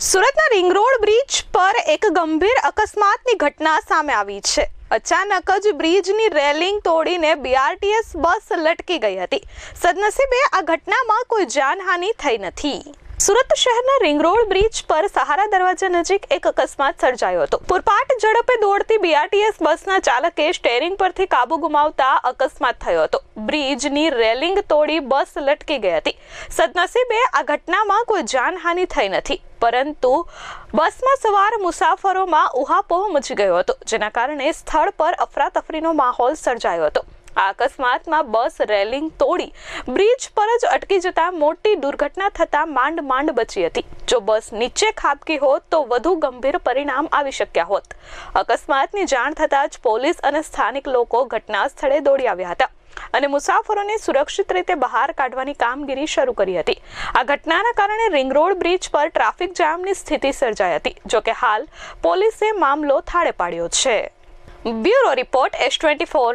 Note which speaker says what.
Speaker 1: સુરતના ring road bridge પર એક ગંભીર અકસ્માતની ઘટના સામે આવી છે. અચાનક જ બ્રિજની રેલિંગ તોડીને બીઆરટીએસ બસ લટકી ગઈ હતી. સદનસીબે આ ઘટનામાં કોઈ જાનહાનિ થઈ નથી. સુરત શહેરના રિંગ રોડ બ્રિજ પર સહારા દરવાજા નજીક એક અકસ્માત સર્જાયો હતો. પુરપાટ ઝડપે દોડતી બીઆરટીએસ બસના ચાલકે સ્ટેરિંગ પરથી કાબુ ગુમાવતા અકસ્માત થયો હતો. બ્રિજની રેલિંગ તોડી બસ લટકી ગઈ હતી. સદનસીબે આ ઘટનામાં કોઈ જાનહાનિ થઈ નથી, પરંતુ બસમાં સવાર મુસાફરોમાં ઉહાપોહ મચી ગયો હતો, જેના કારણે સ્થળ પર અફરાતફરીનો માહોલ સર્જાયો હતો. અકસ્માતમાં બસ રેલિંગ તોડી બ્રિજ પર જ અટકી જતા મોટી દુર્ઘટના થતા માંડ માંડ બચી હતી. જો બસ નીચે ખાબકી હોત તો વધુ ગંભીર પરિણામ આવી શક્યા હોત. અકસ્માતની જાણ થતાં જ પોલીસ અને સ્થાનિક લોકો ઘટના સ્થળે દોડી આવ્યા હતા અને મુસાફરોને સુરક્ષિત રીતે બહાર કાઢવાની કામગીરી શરૂ કરી હતી. આ ઘટનાના કારણે રિંગ રોડ બ્રિજ પર ટ્રાફિક જામની સ્થિતિ સર્જાઈ હતી જોકે હાલ પોલીસે મામલો થાળે પાડ્યો છે. Bureau report, S twenty four